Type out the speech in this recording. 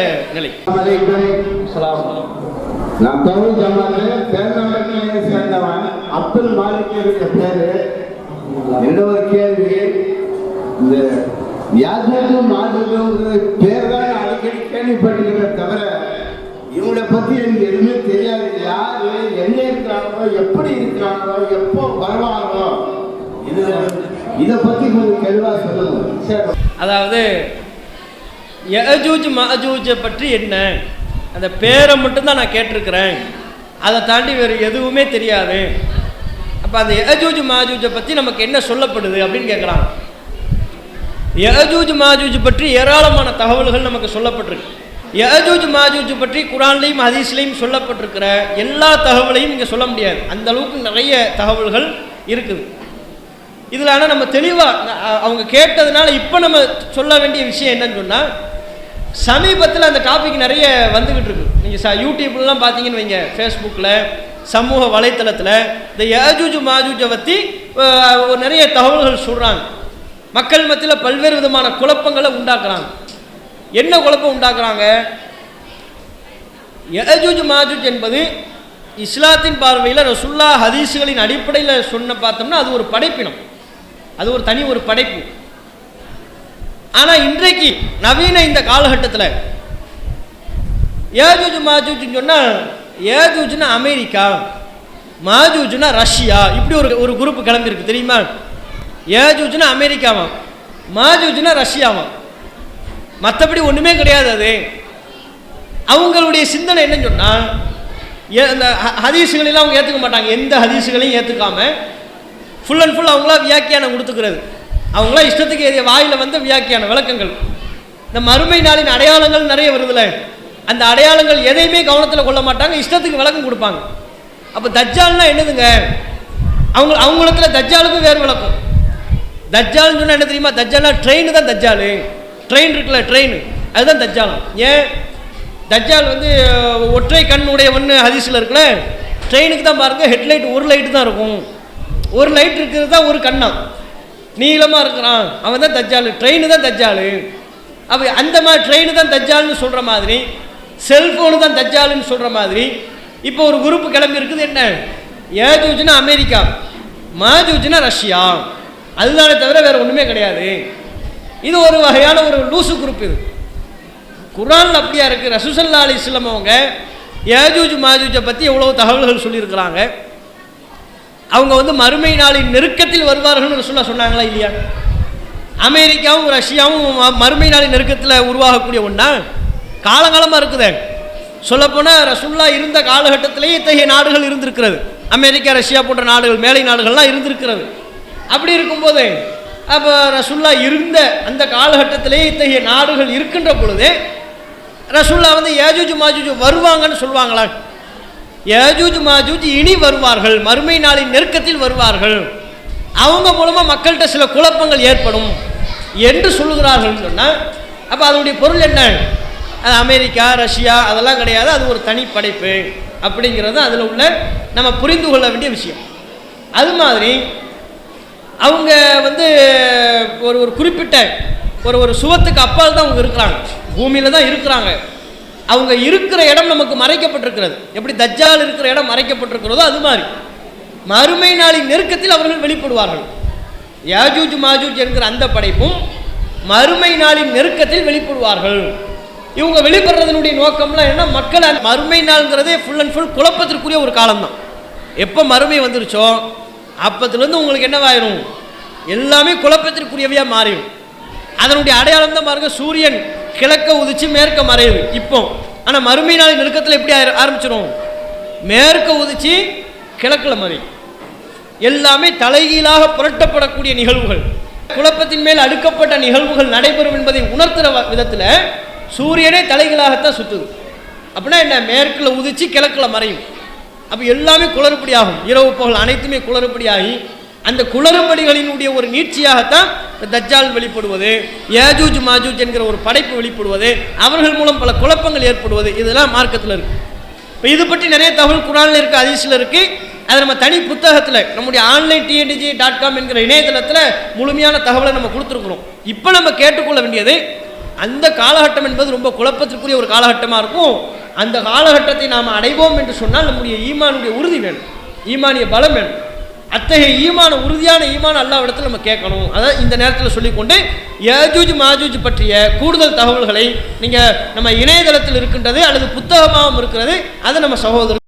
நிலை. நான் தமிழ் ஜமாத்துல பேரம்பட்டியை சேர்ந்தவன். அப்துல் மாலிக் இருக்க பேரு இன்னொரு கேள்வி இந்த யாஜூஜும் மாஜூஜும் பேர் தான் அடிக்கடி கேள்விப்பட்டிருக்கிற தவிர இவங்களை பத்தி எனக்கு எதுவுமே தெரியாது. யாரு என்ன இருக்கிறாங்களோ எப்படி இருக்கிறாங்களோ எப்போ வருவாங்களோ இது இதை பத்தி கொஞ்சம் தெளிவா சொல்லுங்க. அதாவது யஜூஜ் மஜூஜை பற்றி என்ன? அந்த பேரை மட்டும்தான் நான் கேட்டிருக்கிறேன். அதை தாண்டி வேறு எதுவுமே தெரியாது. அப்போ அந்த யஜூஜ் மாஜூஜை பற்றி நமக்கு என்ன சொல்லப்படுது அப்படின்னு கேட்குறாங்க யஜூஜ் மாஜூஜ் பற்றி ஏராளமான தகவல்கள் நமக்கு சொல்லப்பட்டிருக்கு. யஜூஜ் மாஜூஜ் பற்றி குரான்லையும் ஹதீஸ்லையும் சொல்லப்பட்டிருக்கிற எல்லா தகவலையும் இங்கே சொல்ல முடியாது. அந்த அளவுக்கு நிறைய தகவல்கள் இருக்குது. இதில் ஆனால் நம்ம தெளிவாக அவங்க கேட்டதுனால இப்போ நம்ம சொல்ல வேண்டிய விஷயம் என்னன்னு சொன்னால் சமீபத்தில் அந்த டாபிக் நிறைய வந்துக்கிட்டு இருக்கு. நீங்கள் ச யூடியூப்லாம் பார்த்தீங்கன்னு வைங்க ஃபேஸ்புக்கில் சமூக வலைத்தளத்தில் இந்த ஏஜூஜு மாஜூஜை பற்றி ஒரு நிறைய தகவல்கள் சொல்கிறாங்க மக்கள் மத்தியில் பல்வேறு விதமான குழப்பங்களை உண்டாக்குறாங்க. என்ன குழப்பம் உண்டாக்குறாங்க? யஜூஜ் மாஜூஜ் என்பது இஸ்லாத்தின் பார்வையில் ரசுல்லா ஹதீஸுகளின் அடிப்படையில் சொன்ன பார்த்தோம்னா அது ஒரு படைப்பினம். அது ஒரு தனி ஒரு படைப்பு. ஆனால் இன்றைக்கு நவீன இந்த காலகட்டத்தில் ஏஜூஜ் மாஜூஜ்னு சொன்னால் ஏஜூஜ்னா அமெரிக்கா மாஜூஜ்னா ரஷ்யா இப்படி ஒரு ஒரு குரூப் கிளம்பியிருக்கு தெரியுமா? ஏஜூஜ்னா அமெரிக்காவாம் மாஜூஜ்னா ரஷ்யாவாம். மற்றபடி ஒன்றுமே கிடையாது அது. அவங்களுடைய சிந்தனை என்னன்னு சொன்னால் ஏ- இந்த ஹ- அவங்க ஏற்றுக்க மாட்டாங்க. எந்த ஹதீசுகளையும் ஏற்றுக்காம ஃபுல் அண்ட் ஃபுல் அவங்களா வியாக்கியானம் கொடுத்துக்கிறது. அவங்களாம் இஷ்டத்துக்கு எதிய வாயில் வந்து வியாக்கியான விளக்கங்கள். இந்த மறுமை நாளின் அடையாளங்கள் நிறைய வருதுல. அந்த அடையாளங்கள் எதையுமே கவனத்தில் கொள்ள மாட்டாங்க இஷ்டத்துக்கு விளக்கம் கொடுப்பாங்க. அப்போ தஜ்ஜால்னா என்னதுங்க? அவங்க அவங்களத்துல தஜ்ஜாலுக்கும் வேறு விளக்கம். தஜ்ஜால்னு சொன்னால் என்ன தெரியுமா? தஜ்ஜால்னா ட்ரெயின் தான் தஜ்ஜாலு. ட்ரெயின் இருக்குல்ல ட்ரெயின் அதுதான் தஜ்ஜாலம் ஏன்? தஜ்ஜால் வந்து ஒற்றை கண் உடையவன் ஹதீஸில் இருக்குல்ல? ட்ரெயினுக்கு தான் பாருங்கள் ஹெட்லைட் ஒரு லைட்டு தான் இருக்கும். ஒரு லைட் இருக்கிறது தான் ஒரு கண்ணா. நீளமாக இருக்கிறான். அவன் தான் தஜ்ஜாலு. ட்ரெயின் தான் தஜ்ஜாலு. அப்போ அந்த மாதிரி ட்ரெயின் தான் தஜ்ஜாலுன்னு சொல்கிற மாதிரி செல்ஃபோனு தான் தஜ்ஜாலுன்னு சொல்கிற மாதிரி இப்போ ஒரு குரூப் கிளம்பி இருக்குது என்ன? ஏஜூஜ்னா அமெரிக்கா மாஜூஜ்னா ரஷ்யா. அதுதானே தவிர வேறு ஒன்றுமே கிடையாது. இது ஒரு வகையான ஒரு லூசு குரூப் இது. குரான் அப்படியா இருக்குது ரசூசல்லா அலி இஸ்லாம் அவங்க ஏஜூஜ் மாஜூஜை பற்றி எவ்வளோ தகவல்கள் சொல்லியிருக்கிறாங்க. அவங்க வந்து மறுமை நாளின் நெருக்கத்தில் வருவார்கள்னு சொல்ல சொன்னாங்களா இல்லையா? அமெரிக்காவும் ரஷ்யாவும் மறுமை நாளின் நெருக்கத்தில் உருவாகக்கூடிய ஒன்றா காலங்காலமாக இருக்குது. சொல்லப்போனால் ரசுல்லா இருந்த காலகட்டத்திலேயே இத்தகைய நாடுகள் இருந்திருக்கிறது. அமெரிக்கா ரஷ்யா போன்ற நாடுகள் மேலை நாடுகள்லாம் இருந்திருக்கிறது. அப்படி இருக்கும்போது அப்போ ரசுல்லா இருந்த அந்த காலகட்டத்திலேயே இத்தகைய நாடுகள் இருக்கின்ற பொழுது ரசுல்லா வந்து ஏஜுஜு மாஜூஜு வருவாங்கன்னு சொல்லுவாங்களா? ஏஜூஜ் மாஜூஜ் இனி வருவார்கள். மறுமை நாளின் நெருக்கத்தில் வருவார்கள். அவங்க மூலமாக மக்கள்கிட்ட சில குழப்பங்கள் ஏற்படும். என்று சொல்லுகிறார்கள் சொன்னால் அப்போ அதனுடைய பொருள் என்ன? அது அமெரிக்கா ரஷ்யா அதெல்லாம் கிடையாது. அது ஒரு தனிப்படைப்பு அப்படிங்கிறது அதில் உள்ள நம்ம புரிந்து கொள்ள வேண்டிய விஷயம். அது மாதிரி அவங்க வந்து ஒரு ஒரு குறிப்பிட்ட ஒரு ஒரு சுவத்துக்கு அப்பால் தான் அவங்க இருக்கிறாங்க. பூமியில் தான் இருக்கிறாங்க. அவங்க இருக்கிற இடம் நமக்கு மறைக்கப்பட்டிருக்கிறது. எப்படி தஜ்ஜால் இருக்கிற இடம் மறைக்கப்பட்டிருக்கிறதோ அது மாதிரி. மறுமை நாளின் நெருக்கத்தில் அவர்கள் வெளிப்படுவார்கள். யாஜூஜ் மாஜூஜ் என்கிற அந்த படைப்பும் மறுமை நாளின் நெருக்கத்தில் வெளிப்படுவார்கள். இவங்க வெளிப்படுறதனுடைய நோக்கம்லாம் என்ன மக்கள் அந்த மறுமை நாள்ங்கிறதே ஃபுல் அண்ட் ஃபுல் குழப்பத்திற்குரிய ஒரு காலம்தான். எப்போ மறுமை வந்துருச்சோ அப்பத்துலேருந்து உங்களுக்கு என்னவாயிரும்? எல்லாமே குழப்பத்திற்குரியவையாக மாறிடும். அதனுடைய அடையாளம் தான் பாருங்கள் சூரியன். கிழக்க உதிச்சு மேற்க மறையுது இப்போ ஆனால் மறுமை நாள் நெருக்கத்தில் எப்படி ஆரம்பிச்சிடும் மேற்க உதிச்சு கிழக்கில் மறையும் எல்லாமே தலைகீழாக புரட்டப்படக்கூடிய நிகழ்வுகள். குழப்பத்தின் மேல் அடுக்கப்பட்ட நிகழ்வுகள் நடைபெறும் என்பதை உணர்த்துற விதத்தில் சூரியனே தலைகீழாகத்தான் சுற்றுது அப்படின்னா என்ன? மேற்குல உதிச்சு கிழக்கில் மறையும். அப்போ எல்லாமே குளறுபடியாகும். இரவு பகல் அனைத்துமே குளறுபடியாகி அந்த குளறுபடிகளினுடைய ஒரு நீட்சியாகத்தான் தஜ்ஜால் வெளிப்படுவது ஏஜூஜ் மாஜூஜ் என்கிற ஒரு படைப்பு வெளிப்படுவது அவர்கள் மூலம் பல குழப்பங்கள் ஏற்படுவது இதெல்லாம் மார்க்கத்தில் இருக்குது இப்போ இது பற்றி நிறைய தகவல் குரானில் இருக்குது அதிசயில் இருக்குது அது நம்ம தனி புத்தகத்தில் நம்முடைய ஆன்லைன் டிஎன்டிஜி டாட் காம் என்கிற இணையதளத்தில் முழுமையான தகவலை நம்ம கொடுத்துருக்குறோம். இப்போ நம்ம கேட்டுக்கொள்ள வேண்டியது அந்த காலகட்டம் என்பது ரொம்ப குழப்பத்திற்குரிய ஒரு காலகட்டமாக இருக்கும். அந்த காலகட்டத்தை நாம் அடைவோம் என்று சொன்னால் நம்முடைய ஈமானுடைய உறுதி வேணும். ஈமானிய பலம் வேணும். அத்தகைய ஈமான உறுதியான ஈமான அல்லாவிடத்தில் நம்ம கேட்கணும். அதாவது இந்த நேரத்தில் சொல்லிக்கொண்டு ஏஜூஜ் மாஜூஜ் பற்றிய கூடுதல் தகவல்களை நீங்கள் நம்ம இணையதளத்தில் இருக்கின்றது அல்லது புத்தகமாகவும் இருக்கிறது அதை நம்ம சகோதரர்